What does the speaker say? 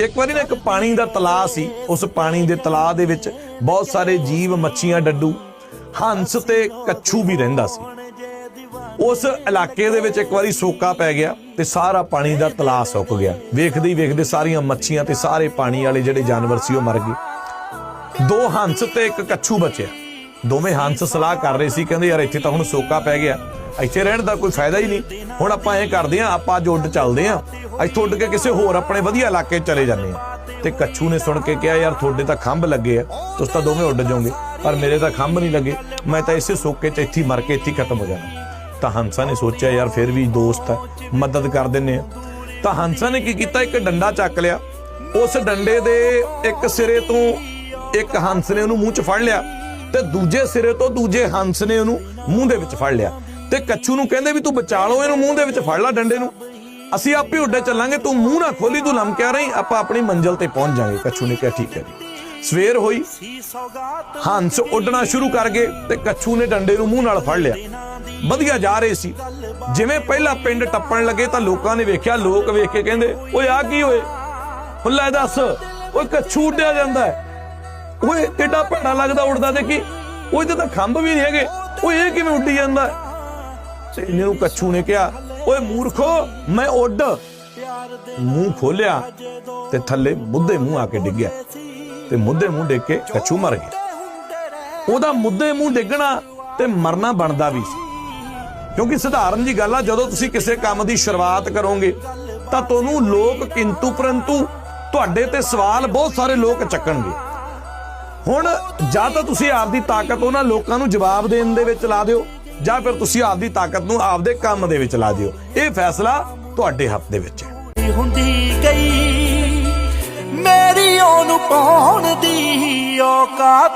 ਇੱਕ ਵਾਰੀ ਨਾ ਇੱਕ ਪਾਣੀ ਦਾ ਤਲਾਅ ਸੀ, ਉਸ ਪਾਣੀ ਦੇ ਤਲਾਅ ਦੇ ਵਿੱਚ ਬਹੁਤ ਸਾਰੇ ਜੀਵ, ਮੱਛੀਆਂ, ਡੱਡੂ, ਹੰਸ ਤੇ ਕੱਛੂ ਵੀ ਰਹਿੰਦਾ ਸੀ। ਉਸ ਇਲਾਕੇ ਦੇ ਵਿੱਚ ਇੱਕ ਵਾਰੀ ਸੋਕਾ ਪੈ ਗਿਆ ਤੇ ਸਾਰਾ ਪਾਣੀ ਦਾ ਤਲਾਅ ਸੁੱਕ ਗਿਆ। ਵੇਖਦੇ ਹੀ ਵੇਖਦੇ ਸਾਰੀਆਂ ਮੱਛੀਆਂ ਤੇ ਸਾਰੇ ਪਾਣੀ ਵਾਲੇ ਜਿਹੜੇ ਜਾਨਵਰ ਸੀ ਉਹ ਮਰ ਗਏ। ਦੋ ਹੰਸ ਤੇ ਇੱਕ ਕੱਛੂ ਬਚਿਆ। ਦੋਵੇਂ ਹੰਸ ਸਲਾਹ ਕਰ ਰਹੇ ਸੀ, ਕਹਿੰਦੇ ਯਾਰ ਇੱਥੇ ਤਾਂ ਹੁਣ ਸੋਕਾ ਪੈ ਗਿਆ। ਇੱਥੇ ਰਹਿਣ ਦਾ ਕੋਈ ਫਾਇਦਾ ਹੀ ਨਹੀਂ। ਹੁਣ ਆਪਾਂ ਐਂ ਕਰਦੇ ਆਂ ਆਪਾਂ ਅੱਜ ਉੱਡ ਚੱਲਦੇ ਆਂ ਇੱਥੋਂ ਉੱਡ ਕੇ ਕਿਸੇ ਹੋਰ ਆਪਣੇ ਵਧੀਆ ਇਲਾਕੇ ਚਲੇ ਜਾਂਦੇ ਆਂ ਤੇ ਕੱਛੂ ਨੇ ਸੁਣ ਕੇ ਕਿਹਾ, ਯਾਰ ਤੁਹਾਡੇ ਤਾਂ ਖੰਭ ਲੱਗੇ ਆ, ਤੁਸੀਂ ਤਾਂ ਦੋਵੇਂ ਉੱਡ ਜਾਓਗੇ। ਪਰ ਮੇਰੇ ਤਾਂ ਖੰਭ ਨਹੀਂ ਲੱਗੇ। ਮੈਂ ਤਾਂ ਇਸੇ ਸੋਕੇ 'ਚ ਇੱਥੇ ਮਰ ਕੇ ਇੱਥੇ ਖਤਮ ਹੋ ਜਾਣਾ। ਤਾਂ ਹੰਸਾ ਨੇ ਸੋਚਿਆ, ਯਾਰ ਫਿਰ ਵੀ ਦੋਸਤ ਹੈ ਮਦਦ ਕਰ ਦਿੰਨੇ ਆ ਤਾਂ ਹੰਸਾ ਨੇ ਕੀ ਕੀਤਾ? ਇੱਕ ਡੰਡਾ ਚੱਕ ਲਿਆ। ਉਸ ਡੰਡੇ ਦੇ ਇੱਕ ਸਿਰੇ ਤੋਂ ਇੱਕ ਹੰਸ ਨੇ ਉਹਨੂੰ ਮੂੰਹ 'ਚ ਫੜ ਲਿਆ। ਤੇ ਦੂਜੇ ਸਿਰੇ ਤੋਂ ਦੂਜੇ ਹੰਸ ਨੇ ਉਹਨੂੰ ਮੂੰਹ ਦੇ ਵਿੱਚ ਫੜ ਲਿਆ। ਤੇ ਕੱਛੂ ਨੂੰ ਕਹਿੰਦੇ ਵੀ ਤੂੰ ਬਚਾ ਲਓ, ਇਹਨੂੰ ਮੂੰਹ ਦੇ ਵਿੱਚ ਫੜ ਲੈ ਡੰਡੇ ਨੂੰ। ਅਸੀਂ ਆਪੇ ਉੱਡੇ ਚੱਲਾਂਗੇ, ਤੂੰ ਮੂੰਹ ਨਾ ਖੋਲੀ, ਤੂੰ ਲਮਕਿਆ ਰਹੀਂ, ਆਪਾਂ ਆਪਣੀ ਮੰਜ਼ਿਲ ਤੇ ਪਹੁੰਚ ਜਾਾਂਗੇ, ਕੱਛੂ ਨੇ ਕਿਹਾ, ਠੀਕ ਹੈ ਸਵੇਰ ਹੋਈ, ਹੰਸ ਉੱਡਣਾ ਸ਼ੁਰੂ ਕਰ ਗਏ ਤੇ ਕੱਛੂ ਨੇ ਡੰਡੇ ਨੂੰ ਮੂੰਹ ਨਾਲ ਫੜ ਲਿਆ। ਵਧੀਆ ਜਾ ਰਹੇ ਸੀ। ਜਿਵੇਂ ਪਹਿਲਾ ਪਿੰਡ ਟੱਪਣ ਲੱਗੇ ਤਾਂ ਲੋਕਾਂ ਨੇ ਵੇਖਿਆ, ਲੋਕ ਵੇਖ ਕੇ ਕਹਿੰਦੇ, ਓਏ ਆ ਕੀ ਹੋਏ? ਹੁੱਲਾ ਦੱਸ, ਓਏ, ਕੱਛੂ ਉੱਡਿਆ ਜਾਂਦਾ ਹੈ। ਓਏ ਕਿੱਡਾ ਭੈੜਾ ਲੱਗਦਾ ਉੱਡਦਾ ਦੇਖੀ। ਓਏ ਤੇ ਤਾਂ ਖੰਭ ਵੀ ਨਹੀਂ ਹੈਗੇ। ਉਹ ਇਹ ਕਿਵੇਂ ਉੱਡੀ ਜਾਂਦਾ? ਇਹਨੇ ਨੂੰ ਕੱਛੂ ਨੇ ਕਿਹਾ, ਓਏ ਮੂਰਖੋ, ਮੈਂ ਉੱਡ। ਮੂੰਹ ਖੋਲਿਆ ਤੇ ਥੱਲੇ ਮੁੱਦੇ ਮੂੰਹ ਆ ਕੇ ਡਿੱਗਿਆ ਤੇ ਮੁੱਦੇ ਮੂੰਹ ਡਿੱਗ ਕੇ ਕੱਛੂ ਮਰ ਗਿਆ। ਉਹਦਾ ਮੁੱਦੇ ਮੂੰਹ ਡਿੱਗਣਾ ਤੇ ਮਰਨਾ ਬਣਦਾ ਵੀ ਸੀ। ਕਿਉਂਕਿ ਸਧਾਰਨ ਜੀ ਗੱਲ ਆ, ਜਦੋਂ ਤੁਸੀਂ ਕਿਸੇ ਕੰਮ ਦੀ ਸ਼ੁਰੂਆਤ ਕਰੋਗੇ, ਤਾਂ ਤੁਹਾਨੂੰ ਲੋਕ ਕਿੰਤੂ ਪਰੰਤੂ ਤੁਹਾਡੇ ਤੇ ਸਵਾਲ ਬਹੁਤ ਸਾਰੇ ਲੋਕ ਚੱਕਣਗੇ। ਹੁਣ ਜਾਂ ਤਾਂ ਤੁਸੀਂ ਆਪਦੀ ਤਾਕਤ ਉਹਨਾਂ ਲੋਕਾਂ ਨੂੰ ਜਵਾਬ ਦੇਣ ਦੇ ਵਿੱਚ ਲਾ ਦਿਓ, ਜਾਂ ਫਿਰ ਤੁਸੀਂ ਆਪਦੀ ਤਾਕਤ ਨੂੰ ਆਪਦੇ ਕੰਮ ਦੇ ਵਿੱਚ ਲਾ ਦਿਓ। ਇਹ ਫੈਸਲਾ ਤੁਹਾਡੇ ਹੱਥ ਦੇ ਵਿੱਚ ਹੈ। ਹੁੰਦੀ ਗਈ, ਮੇਰੀ ਉਹਨੂੰ ਪਾਉਣ ਦੀ ਔਕਾਤ।